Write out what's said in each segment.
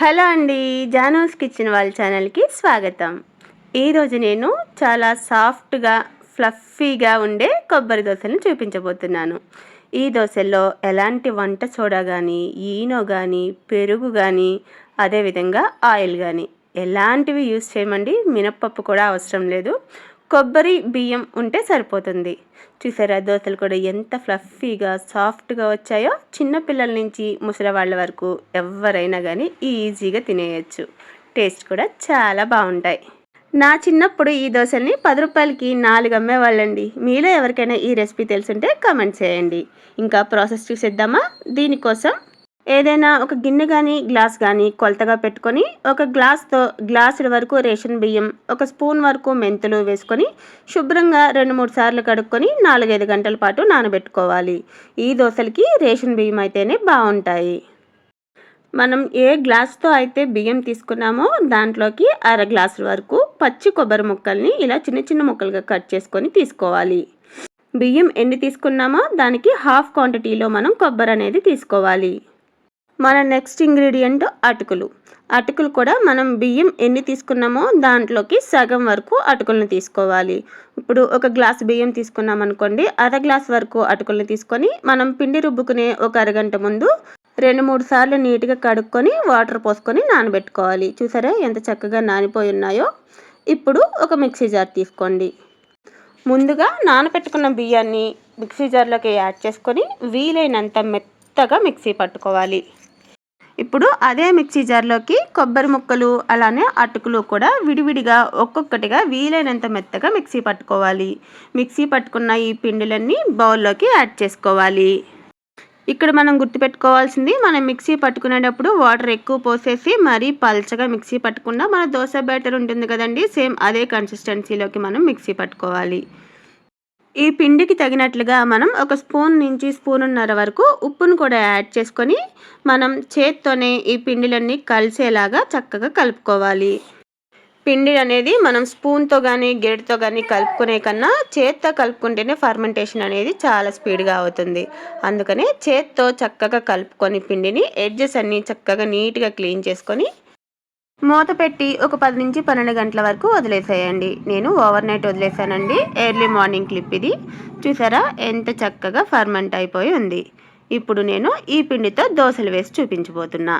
Hello అండి జానోస్ kitchen వాళ్ళ ఛానల్కి స్వాగతం. ఈరోజు నేను చాలా సాఫ్ట్గా ఫ్లఫీగా ఉండే కొబ్బరి దోశలను చూపించబోతున్నాను. ఈ దోశల్లో ఎలాంటి వంట సోడా కానీ ఈనో కానీ పెరుగు కానీ అదేవిధంగా ఆయిల్ కానీ ఎలాంటివి యూస్ చేయమండి? మినప్పప్పు కూడా అవసరం లేదు. కొబ్బరి బియ్యం ఉంటే సరిపోతుంది. చూసారా? దోశలు కూడా ఎంత ఫ్లఫీగా సాఫ్ట్గా వచ్చాయో చిన్నపిల్లల నుంచి ముసలి వాళ్ళ వరకు ఎవరైనా కానీ ఈజీగా తినేయచ్చు. టేస్ట్ కూడా చాలా బాగుంటాయి. నా చిన్నప్పుడు ఈ దోశల్ని పది రూపాయలకి నాలుగు అమ్మేవాళ్ళండి. మీలో ఎవరికైనా ఈ రెసిపీ తెలుసుంటే కామెంట్ చేయండి. ఇంకా ప్రాసెస్ చూసేద్దామా? దీనికోసం ఏదైనా ఒక గిన్నె కానీ గ్లాస్ కానీ కొలతగా పెట్టుకొని ఒక గ్లాస్తో గ్లాసుల వరకు రేషన్ బియ్యం ఒక స్పూన్ వరకు మెంతులు వేసుకొని శుభ్రంగా రెండు మూడు సార్లు కడుక్కొని నాలుగైదు గంటల పాటు నానబెట్టుకోవాలి. ఈ దోశలకి రేషన్ బియ్యం అయితేనే బాగుంటాయి మనం ఏ గ్లాస్తో అయితే బియ్యం తీసుకున్నామో దాంట్లోకి అర గ్లాసుల వరకు పచ్చి కొబ్బరి ముక్కల్ని ఇలా చిన్న చిన్న ముక్కలుగా కట్ చేసుకొని తీసుకోవాలి. బియ్యం ఎన్ని తీసుకున్నామో దానికి హాఫ్ క్వాంటిటీలో మనం కొబ్బరి అనేది తీసుకోవాలి. మన నెక్స్ట్ ఇంగ్రీడియంట్ అటుకులు. అటుకులు కూడా మనం బియ్యం ఎన్ని తీసుకున్నామో దాంట్లోకి సగం వరకు అటుకులను తీసుకోవాలి. ఇప్పుడు ఒక గ్లాస్ బియ్యం తీసుకున్నాం అనుకోండి అర గ్లాస్ వరకు అటుకులను తీసుకొని మనం పిండి రుబ్బుకునే ఒక అరగంట ముందు రెండు మూడు సార్లు నీట్గా కడుక్కొని వాటర్ పోసుకొని నానబెట్టుకోవాలి. చూసారా ఎంత చక్కగా నానిపోయి ఉన్నాయో? ఇప్పుడు ఒక మిక్సీ జార్ తీసుకోండి. ముందుగా నానబెట్టుకున్న బియ్యాన్ని మిక్సీ జార్లోకి యాడ్ చేసుకొని వీలైనంత మెత్తగా మిక్సీ పట్టుకోవాలి. ఇప్పుడు అదే మిక్సీ జార్లోకి కొబ్బరి ముక్కలు అలానే అటుకులు కూడా విడివిడిగా ఒక్కొక్కటిగా వీలైనంత మెత్తగా మిక్సీ పట్టుకోవాలి. మిక్సీ పట్టుకున్న ఈ పిండిలన్నీ బౌల్లోకి యాడ్ చేసుకోవాలి. ఇక్కడ మనం గుర్తుపెట్టుకోవాల్సింది మనం మిక్సీ పట్టుకునేటప్పుడు వాటర్ ఎక్కువ పోసేసి మరీ పల్చగా మిక్సీ పట్టకుండా మన దోశ బ్యాటర్ ఉంటుంది కదండి సేమ్ అదే కన్సిస్టెన్సీలోకి మనం మిక్సీ పట్టుకోవాలి. ఈ పిండికి తగినట్లుగా మనం ఒక స్పూన్ నుంచి స్పూనున్నర వరకు ఉప్పును కూడా యాడ్ చేసుకొని మనం చేత్తోనే ఈ పిండిలన్నీ కలిసేలాగా చక్కగా కలుపుకోవాలి. పిండి అనేది మనం స్పూన్తో కానీ గెడ్తో కానీ కలుపుకునే కన్నా చేత్తో కలుపుకుంటేనే ఫర్మెంటేషన్ అనేది చాలా స్పీడ్గా అవుతుంది. అందుకనే చేత్తో చక్కగా కలుపుకొని పిండిని ఎడ్జెస్ అన్నీ చక్కగా నీట్గా క్లీన్ చేసుకొని మూత పెట్టి ఒక పది నుంచి పన్నెండు గంటల వరకు వదిలేసేయండి. నేను ఓవర్ నైట్ వదిలేసానండి. ఎర్లీ మార్నింగ్ క్లిప్ ఇది. చూసారా? ఎంత చక్కగా ఫర్మెంట్ అయిపోయి ఉంది. ఇప్పుడు నేను ఈ పిండితో దోశలు వేసి చూపించబోతున్నా.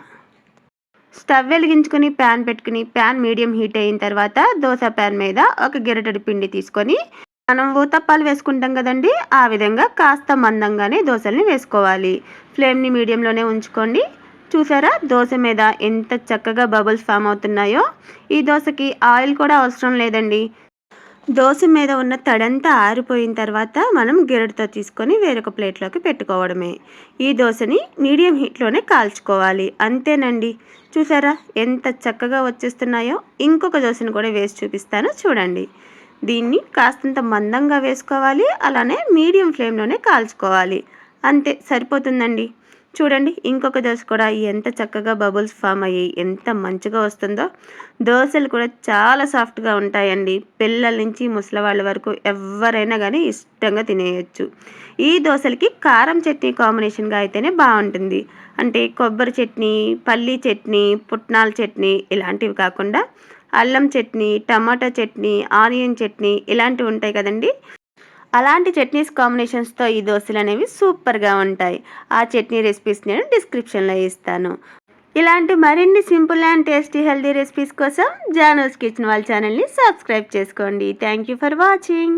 స్టవ్ వెలిగించుకుని ప్యాన్ పెట్టుకుని ప్యాన్ మీడియం హీట్ అయిన తర్వాత దోశ ప్యాన్ మీద ఒక గిరటడి పిండి తీసుకొని మనం ఊతప్పాలు వేసుకుంటాం కదండి ఆ విధంగా కాస్త మందంగానే దోశల్ని వేసుకోవాలి. ఫ్లేమ్ని మీడియంలోనే ఉంచుకోండి. చూసారా? దోశ మీద ఎంత చక్కగా బబుల్స్ ఫామ్ అవుతున్నాయో. ఈ దోశకి ఆయిల్ కూడా అవసరం లేదండి. దోశ మీద ఉన్న తడంతా ఆరిపోయిన తర్వాత మనం గిరటితో తీసుకొని వేరొక ప్లేట్లోకి పెట్టుకోవడమే. ఈ దోశని మీడియం హీట్లోనే కాల్చుకోవాలి. అంతేనండి. చూసారా? ఎంత చక్కగా వచ్చేస్తున్నాయో. ఇంకొక దోశను కూడా వేసి చూపిస్తాను. చూడండి. దీన్ని కాస్తంత మందంగా వేసుకోవాలి. అలానే మీడియం ఫ్లేమ్లోనే కాల్చుకోవాలి. అంతే సరిపోతుందండి. చూడండి ఇంకొక దోశ కూడా ఎంత చక్కగా బబుల్స్ ఫామ్ అయ్యి ఎంత మంచిగా వస్తుందో. దోశలు కూడా చాలా సాఫ్ట్గా ఉంటాయండి. పిల్లల నుంచి ముసలి వాళ్ళ వరకు ఎవరైనా కానీ ఇష్టంగా తినేయచ్చు. ఈ దోశలకి కారం చట్నీ కాంబినేషన్గా అయితేనే బాగుంటుంది. అంటే కొబ్బరి చట్నీ పల్లీ చట్నీ పుట్నాల చట్నీ ఇలాంటివి కాకుండా అల్లం చట్నీ టమాటా చట్నీ ఆనియన్ చట్నీ ఇలాంటివి ఉంటాయి కదండి. అలాంటి చట్నీస్ కాంబినేషన్స్తో ఈ దోశలు అనేవి సూపర్గా ఉంటాయి. ఆ చట్నీ రెసిపీస్ నేను డిస్క్రిప్షన్లో ఇస్తాను. ఇలాంటి మరిన్ని simple and tasty healthy recipes కోసం జానోస్ కిచెన్ వాళ్ళ ఛానల్ని సబ్స్క్రైబ్ చేసుకోండి. Thank you for watching.